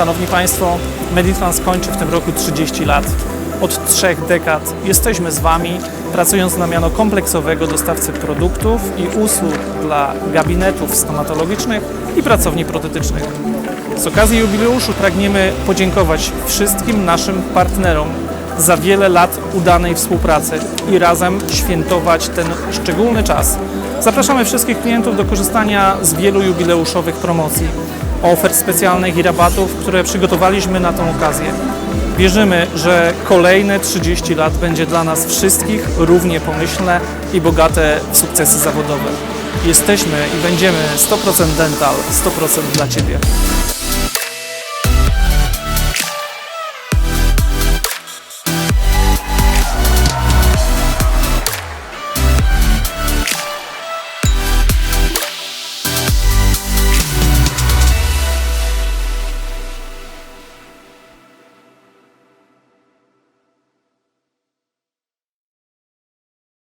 Szanowni Państwo, Meditrans kończy w tym roku 30 lat. Od trzech dekad jesteśmy z Wami, pracując na miano kompleksowego dostawcy produktów i usług dla gabinetów stomatologicznych i pracowni protetycznych. Z okazji jubileuszu pragniemy podziękować wszystkim naszym partnerom za wiele lat udanej współpracy i razem świętować ten szczególny czas. Zapraszamy wszystkich klientów do korzystania z wielu jubileuszowych promocji, ofert specjalnych i rabatów, które przygotowaliśmy na tą okazję. Wierzymy, że kolejne 30 lat będzie dla nas wszystkich równie pomyślne i bogate w sukcesy zawodowe. Jesteśmy i będziemy 100% dental, 100% dla Ciebie.